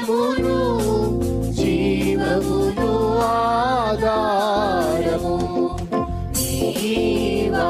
ఆధారమును జీవమును ఆధారము. జీవా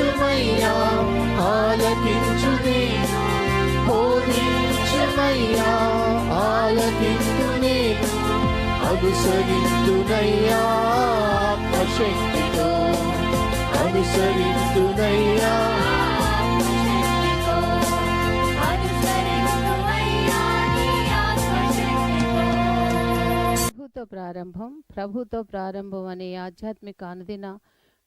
పోషమయ్యా ఆలకించుని బోధించమయ్యా ఆలకించుని అనుసరించునయ్యా ప్రభుతో ప్రారంభం ప్రభుతో ప్రారంభం అనే ఆధ్యాత్మిక అనుదిన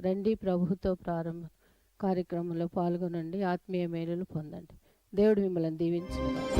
రండి ప్రభుతో ప్రారంభ కార్యక్రమంలో పాల్గొనండి. ఆత్మీయ మేలులు పొందండి. దేవుడు మిమ్మల్ని దీవించుగాక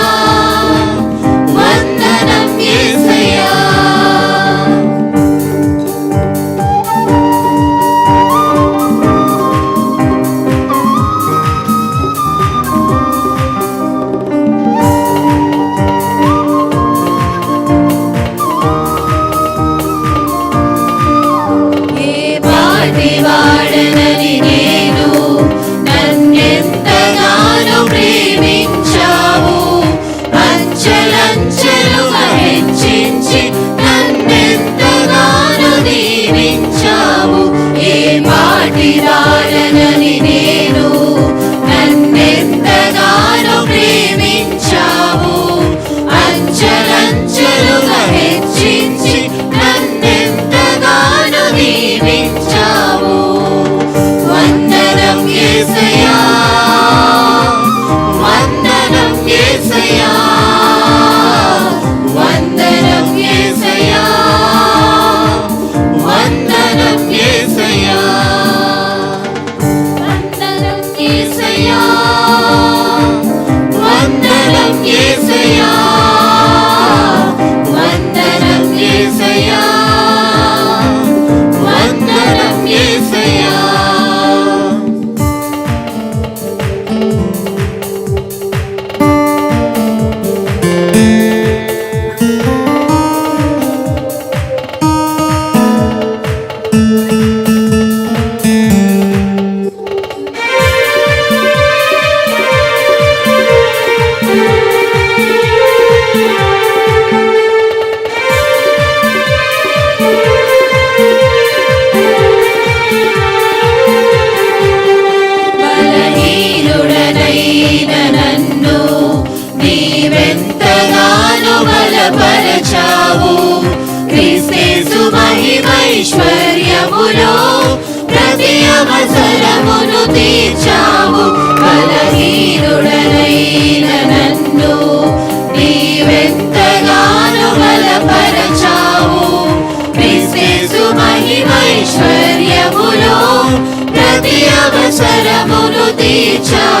vida. అవసరములు తీర్చా.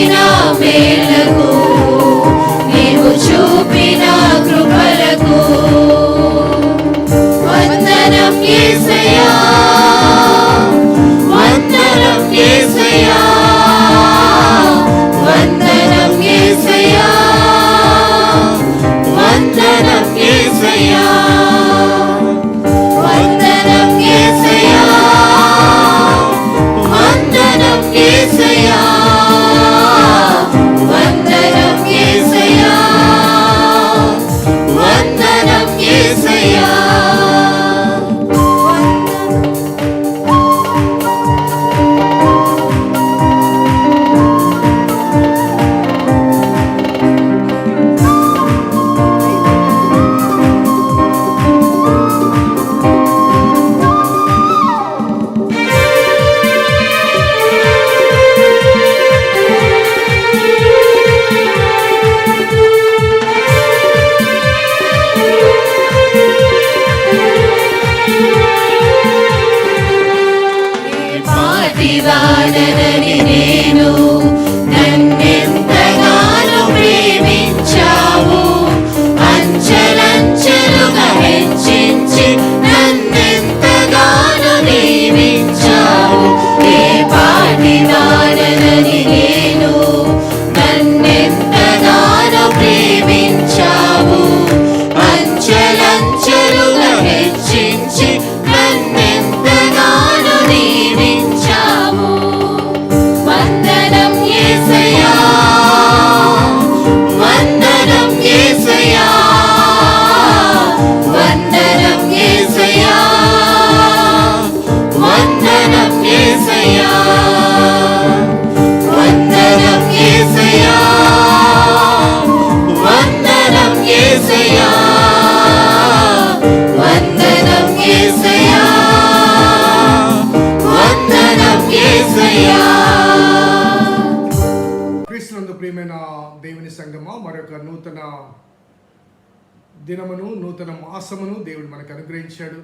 దినమును నూతన మాసమును దేవుడు మనకు అనుగ్రహించాడు.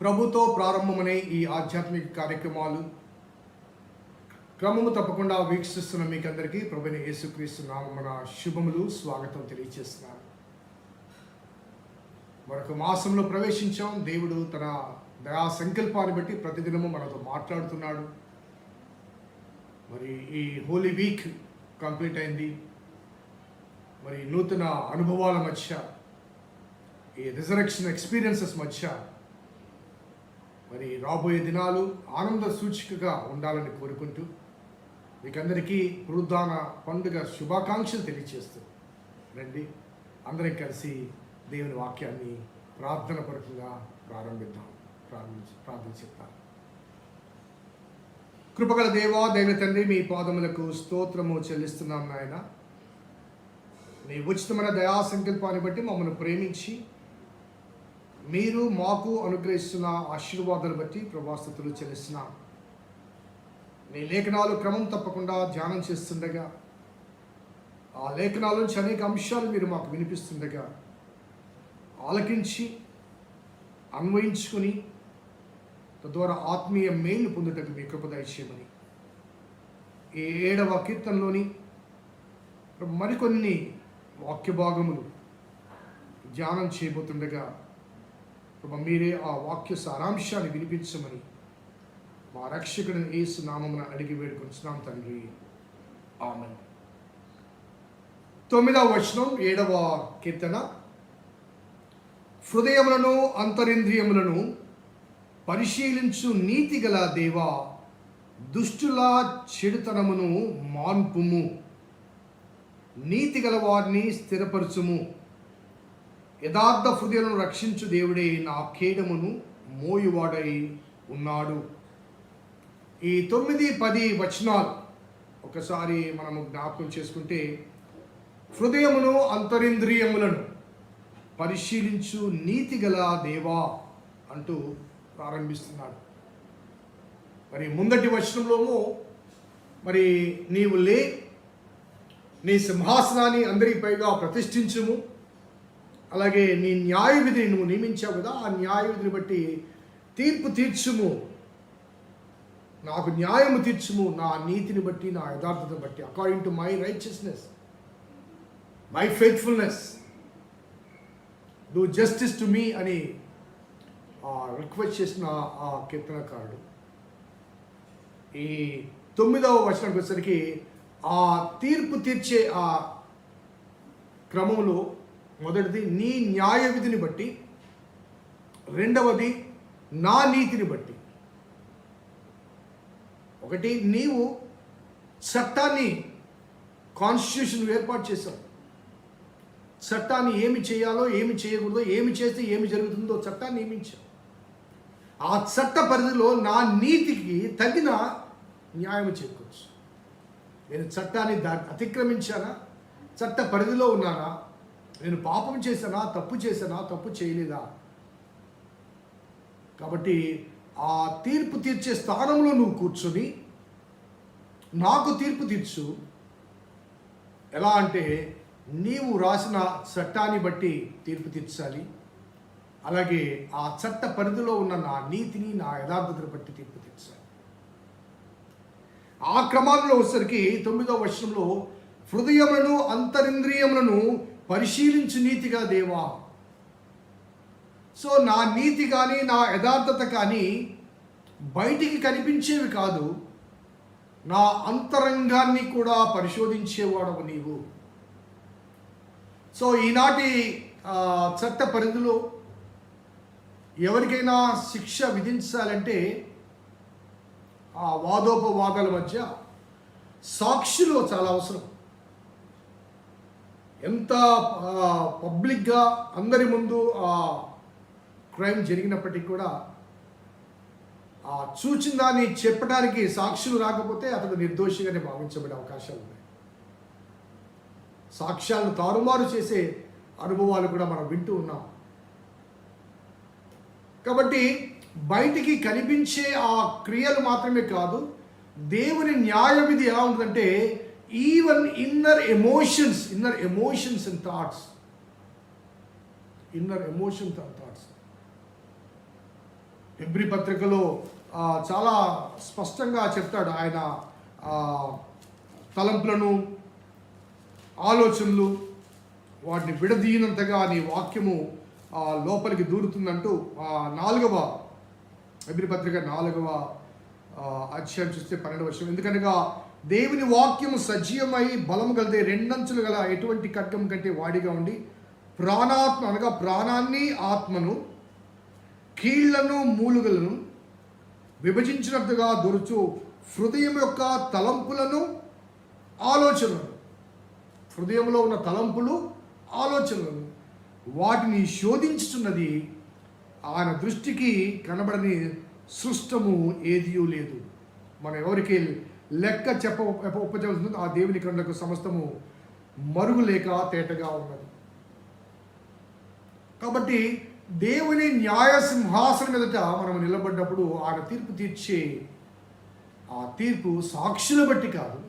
ప్రభుతో ప్రారంభమనే ఈ ఆధ్యాత్మిక కార్యక్రమాలు క్రమము తప్పకుండా వీక్షిస్తున్న మీకందరికీ ప్రభుని యేసుక్రీస్తు నామన శుభములు స్వాగతం తెలియజేస్తున్నాను మరొక మాసంలో ప్రవేశించాం. దేవుడు తన దయా సంకల్పాన్ని బట్టి ప్రతిదినము మనతో మాట్లాడుతున్నాడు. మరి ఈ హోలీ వీక్ కంప్లీట్ అయింది. మరి నూతన అనుభవాల మధ్య ఈ రిజరక్షన్ ఎక్స్పీరియన్సెస్ మధ్య మరి రాబోయే దినాలు ఆనంద సూచికగా ఉండాలని కోరుకుంటూ మీకందరికీ పురుద్ధాన పండుగ శుభాకాంక్షలు తెలియజేస్తూ రండి. అందరం కలిసి దేవుని వాక్యాన్ని ప్రార్థన పరకంగా ప్రారంభిద్దాం. ప్రార్థించి ప్రార్థించిద్దాం కృపగల దేవా దైవ తండ్రి మీ పాదములకు స్తోత్రము చెల్లిస్తున్నాం నాయన. నీ ఉచితమైన దయా సంకల్పాన్ని బట్టి మమ్మల్ని ప్రేమించి మీరు మాకు అనుగ్రహిస్తున్న ఆశీర్వాదాలు బట్టి ప్రభాస్తుతులు చెల్లిస్తున్నాం. నీ లేఖనాలు క్రమం తప్పకుండా ధ్యానం చేస్తుండగా ఆ లేఖనాల నుంచి అనేక అంశాలు మీరు మాకు వినిపిస్తుండగా ఆలకించి అన్వయించుకుని తద్వారా ఆత్మీయ మేలు పొందుటకు మీ కృప దయచేయమని. ఏడవ కీర్తనలోని మరికొన్ని వాక్య భాగములు ధ్యానం చేయబోతుండగా మీరే ఆ వాక్య సారాంశాన్ని వినిపించమని మా రక్షకుడిని ఏసు నామమున అడిగి వేడుకొంచున్నాం తండ్రి. ఆమె తొమ్మిదవ వచనం ఏడవ కీర్తన. హృదయములను అంతరింద్రియములను పరిశీలించు నీతి గల దేవా దుష్టుల చెడుతనమును మాన్పుము. నీతి గల వారిని స్థిరపరచుము. యథార్థ హృదయలను రక్షించు దేవుడే నా కేడమును మోయువాడై ఉన్నాడు. ఈ తొమ్మిది పది వచనాలు ఒకసారి మనము జ్ఞాపకం చేసుకుంటే హృదయమును అంతరింద్రియములను పరిశీలించు నీతి గల దేవా అంటూ ప్రారంభిస్తున్నాడు. మరి ముందటి వచనంలోనూ మరి నీవు లే నీ సింహాసనాన్ని అందరిపైగా ప్రతిష్ఠించుము. అలాగే నీ న్యాయవిధిని నువ్వు నియమించావు కదా ఆ న్యాయవిధిని బట్టి తీర్పు తీర్చుము. నాకు న్యాయము తీర్చుము. నా నీతిని బట్టి నా యథార్థతను బట్టి according to my righteousness my faithfulness do justice to me అని రిక్వెస్ట్ చేసిన ఆ కీర్తనకారుడు. ఈ తొమ్మిదవ వచనానికి వచ్చేసరికి ఆ తీర్పు తీర్చే ఆ క్రమంలో మొదటిది నీ న్యాయ విధిని బట్టి రెండవది నా నీతిని బట్టి. ఒకటి నీవు చట్టాన్ని కాన్స్టిట్యూషన్ ఏర్పాటు చేశావు. చట్టాన్ని ఏమి చేయాలో ఏమి చేయకూడదో ఏమి చేస్తే ఏమి జరుగుతుందో చట్టాన్ని నియమించావు. ఆ చట్ట పరిధిలో నా నీతికి తగిన న్యాయం చేకూర్చు నేను చట్టాన్ని దా అతిక్రమించానా? చట్ట పరిధిలో ఉన్నానా? నేను పాపం చేశానా? తప్పు చేశానా? తప్పు చేయలేదా? కాబట్టి ఆ తీర్పు తీర్చే స్థానంలో నువ్వు కూర్చొని నాకు తీర్పు తీర్చు. ఎలా అంటే నీవు రాసిన చట్టాన్ని బట్టి తీర్పు తీర్చాలి. అలాగే ఆ చట్ట పరిధిలో ఉన్న నా నీతిని నా యథార్థతను బట్టి తీర్పు ఆ క్రమంలో వచ్చేసరికి తొమ్మిదో వర్షంలో హృదయములను అంతరింద్రియములను పరిశీలించు నీతిగా దేవా. సో నా నీతి కానీ నా యథార్థత కానీ బయటికి కనిపించేవి కాదు. నా అంతరంగాన్ని కూడా పరిశోధించేవాడవు నీవు. సో ఈనాటి చట్ట పరిధిలో ఎవరికైనా శిక్ష విధించాలంటే ఆ వాదోపవాదాల మధ్య సాక్షులు చాలా అవసరం. ఎంత పబ్లిక్గా అందరి ముందు ఆ క్రైమ్ జరిగినప్పటికీ కూడా ఆ చూచిన దాన్ని చెప్పడానికి సాక్షులు రాకపోతే అతడు నిర్దోషిగానే భావించబడే అవకాశాలు ఉన్నాయి. సాక్ష్యాలను తారుమారు చేసే అనుభవాలు కూడా మనం వింటూ ఉన్నాం. కాబట్టి బయటికి కనిపించే ఆ క్రియలు మాత్రమే కాదు దేవుని న్యాయ విధి ఎలా ఉంటుందంటే even inner emotions inner emotions and thoughts inner emotions and thoughts Hebrew పత్రికలో చాలా స్పష్టంగా చెప్తాడు ఆయన తలంపులను ఆలోచనలు వాటిని విడదీయనంతగా నీ వాక్యము ఆ, లోపలికి దూరుతుందంటూ నాలుగవ ఎబ్రి పత్రిక నాలుగవ అధ్యాయం చూస్తే పన్నెండు వర్షం. ఎందుకనగా దేవుని వాక్యము సజీవమై బలము గలదే రెండంచులు గల ఎటువంటి ఖడ్గం కంటే వాడిగా ఉండి ప్రాణాత్మ అనగా ప్రాణాన్ని ఆత్మను కీళ్ళను మూలుగలను విభజించినట్టుగా దొరుచు హృదయం యొక్క తలంపులను ఆలోచనలను. హృదయంలో ఉన్న తలంపులు ఆలోచనలను వాటిని శోధించుతున్నది ఆయన దృష్టికి కనబడని సృష్టము ఏదియూ లేదు. మనం ఎవరికి లెక్క చెప్ప ఉపజవుతుంది ఆ దేవుని కళ్ళకు సమస్తము మరుగు లేక తేటగా ఉన్నది. కాబట్టి దేవుని న్యాయ సింహాసనం ఎదుట మనం నిలబడ్డప్పుడు ఆయన తీర్పు తీర్చే ఆ తీర్పు సాక్షుల బట్టి కాదు.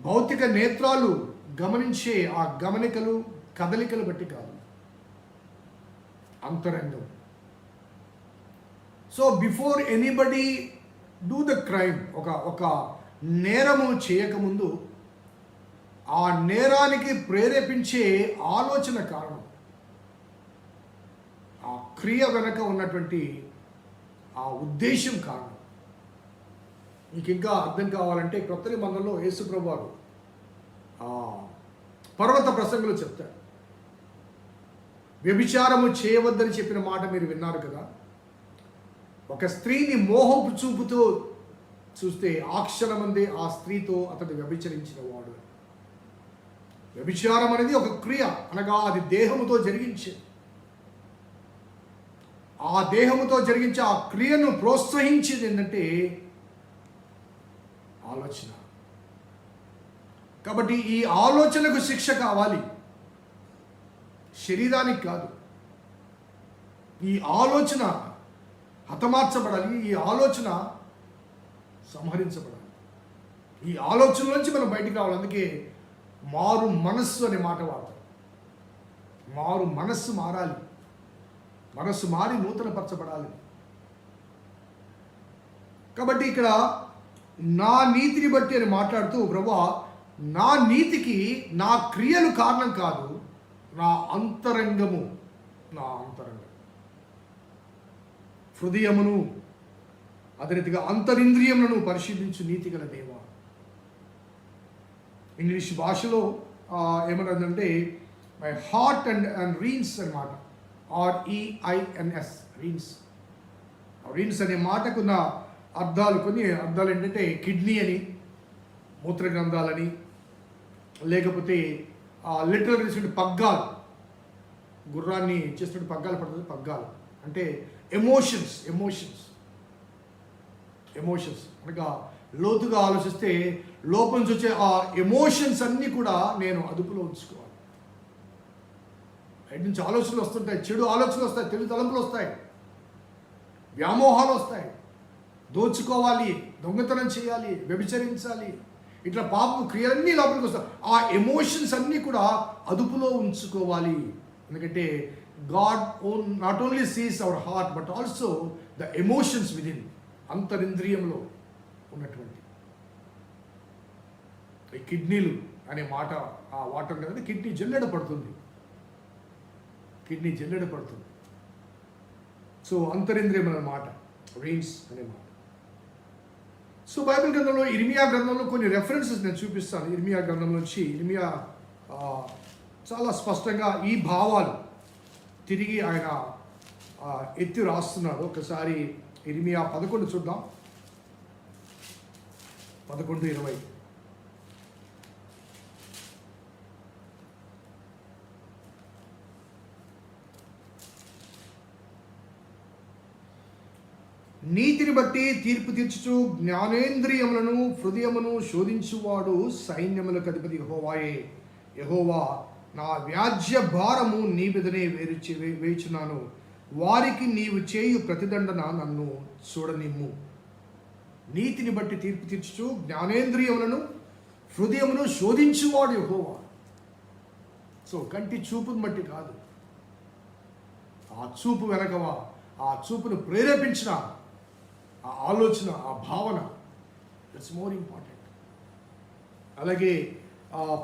భౌతిక నేత్రాలు గమనించే ఆ గమనికలు కదలికలు బట్టి కాదు. అంతరంగం. So before anybody do the crime ఒక ఒక నేరము చేయకముందు ఆ నేరానికి ప్రేరేపించే ఆలోచన కారణం ఆ క్రియ వెనక ఉన్నటువంటి ఆ ఉద్దేశం కారణం. మీకు ఇంకా అర్థం కావాలంటే కొత్త నిబంధనలో యేసుప్రభు వారు ఆ పర్వత ప్రసంగులు చెప్తారు. వ్యభిచారము చేయవద్దని చెప్పిన మాట మీరు విన్నారు కదా? ఒక స్త్రీని మోహపు చూపుతో చూస్తే ఆ క్షణమందే ఆ స్త్రీతో అతడు వ్యభిచరించిన వాడు. వ్యభిచారం అనేది ఒక క్రియ అనగా అది దేహముతో జరిగించే. ఆ దేహముతో జరిగించే ఆ క్రియను ప్రోత్సహించేది ఏంటంటే ఆలోచన. కాబట్టి ఈ ఆలోచనకు శిక్ష కావాలి. శరీరానికి కాదు. ఈ ఆలోచన హతమార్చబడాలి ఈ ఆలోచన సంహరించబడాలి. ఈ ఆలోచన నుంచి మనం బయటికి రావాలి. అందుకే మారు మనస్సు అనే మాట వాడతాం మారు మనస్సు మారాలి. మనస్సు మారి నూతనపరచబడాలి. కాబట్టి ఇక్కడ నా నీతిని బట్టి అని మాట్లాడుతూ ప్రభా నా నీతికి నా క్రియలు కారణం కాదు. నా అంతరంగము నా అంతరంగం. హృదయమును అదే రీతిగా అంతరింద్రియములను పరిశీలించు నీతి గల దేవ. ఇంగ్లీష్ భాషలో ఆ, ఏమన్నదంటే my heart and and reins అనమాట R E I N S reins Reigns అనే మాటకున్న అర్థాలు కొన్ని అర్థాలు ఏంటంటే కిడ్నీ అని మూత్రగ్రంథాలని లేకపోతే లిటరల్ రీసెంట్ పగ్గాలు. గుర్రాన్ని చేస్తున్న పగ్గాలు పడుతుంది పగ్గాలు. అంటే ఎమోషన్స్ ఎమోషన్స్ ఎమోషన్స్ అనగా లోతుగా ఆలోచిస్తే లోపల నుంచి వచ్చే ఆ ఎమోషన్స్ అన్నీ కూడా నేను అదుపులో ఉంచుకోవాలి. బయట నుంచి ఆలోచనలు వస్తుంటాయి చెడు ఆలోచనలు వస్తాయి తెలుగు తలంపులు వస్తాయి. వ్యామోహాలు వస్తాయి. దోచుకోవాలి దొంగతనం చేయాలి వ్యభిచరించాలి. ఇట్లా పాపం క్రియలన్నీ లోపలికి వస్తాయి. ఆ ఎమోషన్స్ అన్నీ కూడా అదుపులో ఉంచుకోవాలి. ఎందుకంటే God own not only sees our heart but also the emotions within అంతరింద్రియంలో ఉన్నటువంటి. కిడ్నీలు అనే మాట ఆ వాటర్ కదా కిడ్నీ జల్లెడ పడుతుంది. కిడ్నీ జల్లెడ పడుతుంది. సో అంతరింద్రియం అనే మాట రెయిన్స్ అనే మాట. సో బైబిల్ గ్రంథంలో ఇర్మియా గ్రంథంలో కొన్ని రెఫరెన్సెస్ నేను చూపిస్తాను. ఇర్మియా గ్రంథం నుంచి ఇర్మియా చాలా స్పష్టంగా ఈ భావాలు తిరిగి ఆయన ఎత్తి రాస్తున్నాడు. ఒకసారి ఇర్మియా పదకొండు చూద్దాం. పదకొండు ఇరవై. నీతిని బట్టి తీర్పు తీర్చుచు జ్ఞానేంద్రియములను హృదయమును శోధించువాడు సైన్యములకు అధిపతి యహోవాయే. యహోవా నా వ్యాజ్య భారము నీ మీదనే వేరుచి వే- వేయుచున్నాను. వారికి నీవు చేయు ప్రతిదండన నన్ను చూడనిమ్ము. నీతిని బట్టి తీర్పు తీర్చుచు జ్ఞానేంద్రియములను హృదయమును శోధించువాడు యహోవా. సో కంటి చూపును బట్టి కాదు. ఆ చూపు వెనకవా ఆ చూపును ప్రేరేపించిన ఆ ఆలోచన ఆ భావన ఇట్స్ మోర్ ఇంపార్టెంట్ అలాగే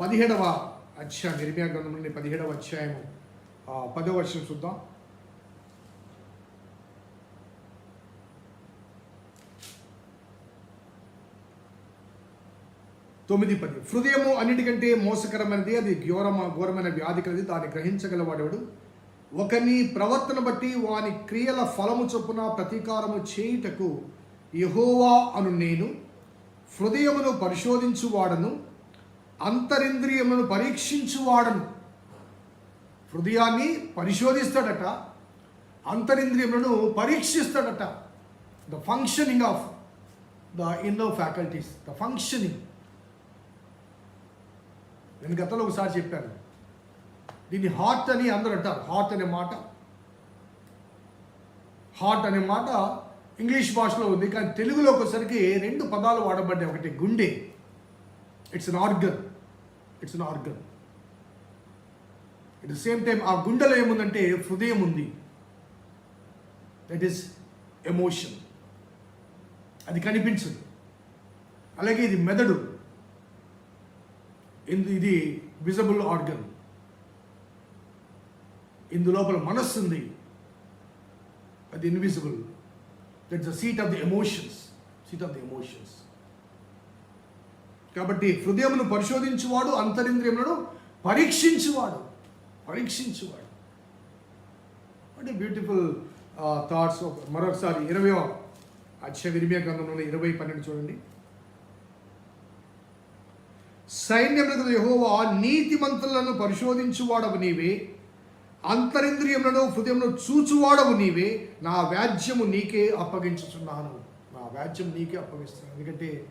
పదిహేడవ అధ్యాయం నిర్మయా గ్రంథం నుండి పదిహేడవ అధ్యాయము పదవ వర్షం చూద్దాం. తొమ్మిది పది. హృదయము అన్నిటికంటే మోసకరమైనది అది ఘోరమ ఘోరమైన వ్యాధి కలది దాన్ని గ్రహించగలవాడెవడు? ఒకని ప్రవర్తన బట్టి వాని క్రియల ఫలము చొప్పున ప్రతీకారము చేయుటకు యహోవా అను నేను హృదయమును పరిశోధించువాడను అంతరింద్రియమును పరీక్షించువాడను. హృదయాన్ని పరిశోధిస్తాడట అంతరింద్రియములను పరీక్షిస్తాడట. The functioning of the inner faculties the functioning నేను గతంలో ఒకసారి చెప్పాను దీన్ని హార్ట్ అని అందరూ అంటారు. హార్ట్ అనే మాట. హార్ట్ అనే మాట ఇంగ్లీష్ భాషలో ఉంది. కానీ తెలుగులోకి వచ్చేసరికి రెండు పదాలు వాడబడ్డాయి. ఒకటి గుండె. It's an organ it's an organ it the same time ఆ గుండెలో ఏముందంటే హృదయం ఉంది. దట్ ఈస్ ఎమోషన్ అది కనిపించదు. అలాగే ఇది మెదడు. ఇది విజబుల్ ఆర్గన్ ఇందు లోపల మనస్సు ఉంది అది invisible that's the seat of the emotions seat of the emotions కాబట్టి హృదయమును పరిశోధించువాడు అంతరింద్రియములను పరీక్షించువాడు. పరీక్షించువాడు. అంటే బ్యూటిఫుల్ థాట్స్ uh, మరొకసారి ఇరవై అక్షయ విరిమియ గ్రంథంలో ఇరవై పన్నెండు చూడండి. సైన్యములకు యెహోవా నీతిమంతులను పరిశోధించువాడవు నీవే. అంతరింద్రియములను హృదయంలో చూచువాడవు నీవే. నా వ్యాజ్యము నీకే అప్పగించుచున్నాను. నా వ్యాజ్యం నీకే అప్పగిస్తున్నాను. ఎందుకంటే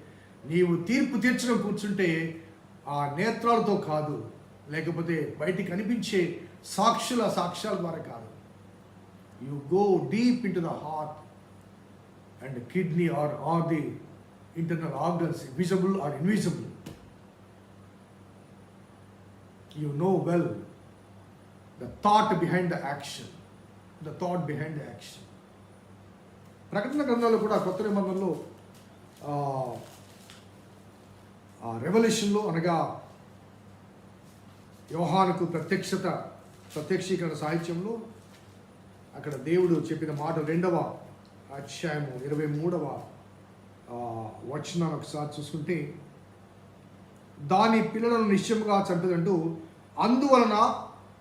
నీవు తీర్పు తీర్చడం కూర్చుంటే ఆ నేత్రాలతో కాదు లేకపోతే బయటికి కనిపించే సాక్షుల సాక్ష్యాల ద్వారా కాదు. You go deep into the heart and kidney or or the internal organs visible or invisible you know well the thought behind the action the thought behind the action ప్రకటన గ్రంథాలు కూడా కొత్త నిబంధనలో రెవల్యూషన్లో అనగా వ్యవహారకు ప్రత్యక్షత ప్రత్యక్షీకరణ సాహిత్యంలో అక్కడ దేవుడు చెప్పిన మాట రెండవ అధ్యాయము ఇరవై మూడవ వచనాన్ని ఒకసారి చూసుకుంటే దాని పిల్లలను నిశ్చయముగా చంపదంటూ అందువలన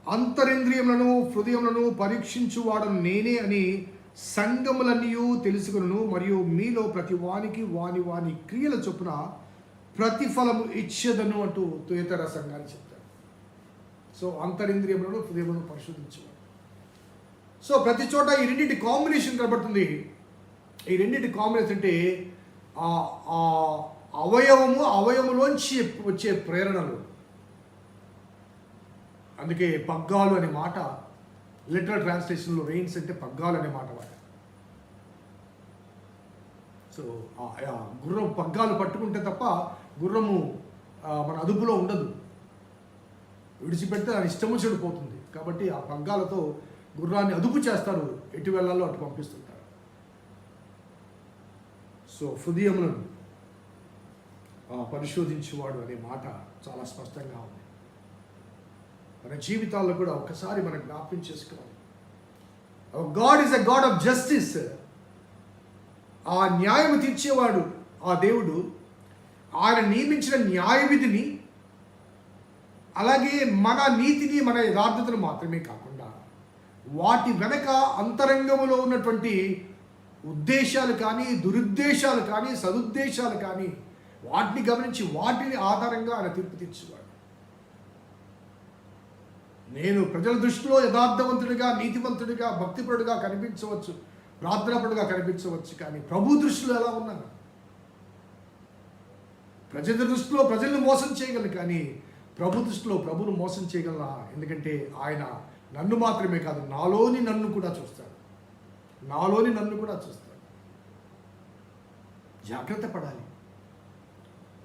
అంతరింద్రియములను హృదయములను పరీక్షించువాడను నేనే అని సంగములన్నీ తెలుసుకును మరియు మీలో ప్రతి వానికి వాని వాని క్రియల చొప్పున ప్రతిఫలము ఇచ్చేదను అంటూ తుయతర సంఘాన్ని చెప్తాడు సో అంతరింద్రియములను హృదయములను పరిశోధించేవాడు. సో ప్రతి చోట ఈ రెండింటి కాంబినేషన్ కనబడుతుంది. ఈ రెండింటి కాంబినేషన్ అంటే ఆ ఆ అవయవము అవయములోంచి వచ్చే ప్రేరణలు. అందుకే పగ్గాలు అనే మాట లిటరల్ ట్రాన్స్లేషన్లో రెయిన్స్ అంటే పగ్గాలు అనే మాట వాడు. సో ఆ- గుర్రం పగ్గాలు పట్టుకుంటే తప్ప గుర్రము మన అదుపులో ఉండదు. విడిచిపెడితే దాని ఇష్టము చెడిపోతుంది. కాబట్టి ఆ పగ్గాలతో గుర్రాన్ని అదుపు చేస్తారు ఎటు వెళ్ళాలో అటు పంపిస్తుంటారు. సో హృదయములను పరిశోధించేవాడు అనే మాట చాలా స్పష్టంగా ఉంది. మన జీవితాల్లో కూడా ఒకసారి మనం జ్ఞాపకం చేసుకోవాలి. God is a God of justice ఆ న్యాయం తీర్చేవాడు ఆ దేవుడు ఆయన నియమించిన న్యాయవిధిని అలాగే మన నీతిని మన యథార్థతను మాత్రమే కాకుండా వాటి వెనక అంతరంగంలో ఉన్నటువంటి ఉద్దేశాలు కానీ దురుద్దేశాలు కానీ సదుద్దేశాలు కానీ వాటిని గమనించి వాటిని ఆధారంగా ఆయన తీర్పు తీర్చేవాడు. నేను ప్రజల దృష్టిలో యథార్థవంతుడిగా నీతివంతుడిగా భక్తిపరుడుగా కనిపించవచ్చు ప్రార్థనాపరుడుగా కనిపించవచ్చు కానీ ప్రభు దృష్టిలో ఎలా ఉన్నాను? ప్రజల దృష్టిలో ప్రజల్ని మోసం చేయగలను కానీ ప్రభు దృష్టిలో ప్రభును మోసం చేయగలనా? ఎందుకంటే ఆయన నన్ను మాత్రమే కాదు నాలోని నన్ను కూడా చూస్తాడు. నాలోని నన్ను కూడా చూస్తాడు. జాగ్రత్త పడాలి.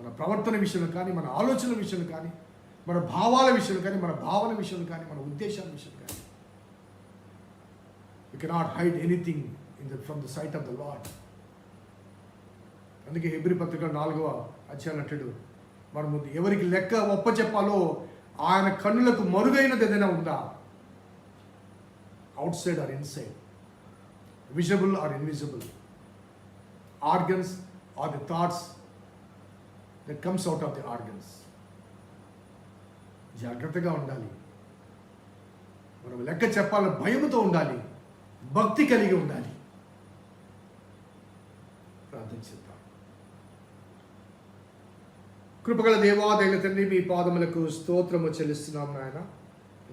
మన ప్రవర్తన విషయంలో కానీ మన ఆలోచన విషయంలో కానీ మన భావాల విషయం కానీ మన భావన విషయం కానీ మన ఉద్దేశాల విషయం కానీ. You cannot hide anything in the from the sight of the Lord అందుకే హెబ్రి పత్రిక నాలుగవ అధ్యాయం అంటాడు మన ముందు ఎవరికి లెక్క ఒప్ప చెప్పాలో ఆయన కన్నులకు మరుగైనది ఏదైనా ఉందా? Outside or inside visible or invisible organs or the thoughts that comes out of the organs జాగ్రత్తగా ఉండాలి. మనం లెక్క చెప్పాలని భయముతో ఉండాలి. భక్తి కలిగి ఉండాలి. ప్రార్థన ప్రార్థించుద్దాం కృపగల దేవాదైన తండ్రి మీ పాదములకు స్తోత్రము చెల్లిస్తున్నాం నాయన.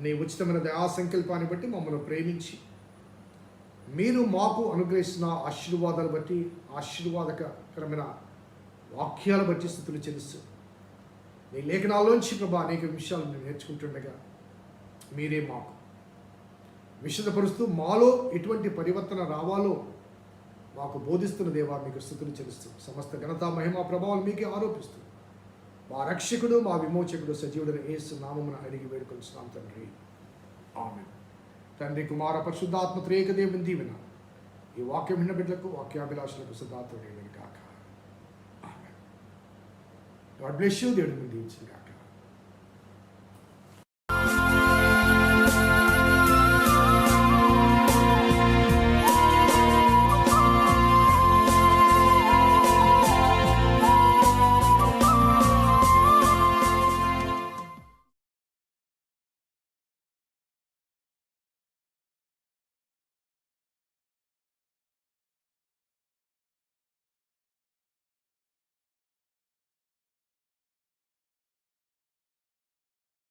నీ ఉచితమైన దయా సంకల్పాన్ని బట్టి మమ్మల్ని ప్రేమించి మీరు మాకు అనుగ్రహిస్తున్న ఆశీర్వాదాలు బట్టి ఆశీర్వాదకరమైన వాక్యాల బట్టి స్థుతులు చెల్లిస్తూ నీ లేఖనాల్లోంచి ప్రభా అనేక విషయాలు మేము నేర్చుకుంటుండగా మీరే మాకు. విషదపరుస్తూ మాలో ఎటువంటి పరివర్తన రావాలో మాకు బోధిస్తున్న దేవా మీకు స్థుతులు చెల్లిస్తూ సమస్త ఘనత మహిమ ప్రభావాలు మీకే ఆరోపిస్తూ మా రక్షకుడు మా విమోచకుడు సజీవుడని ఏసు నామమున అడిగి వేడుకొలుస్తున్నాం తండ్రి. ఆమె తండ్రి కుమార పరిశుద్ధాత్మ త్రేక దేవుని దీవెన. ఈ వాక్యం విన్న బిడ్డలకు వాక్యాభిలాషులకు సుధాతుడైన కాక గాడ్ బ్లెస్ యూ దేవుడిని దీవించిన కాక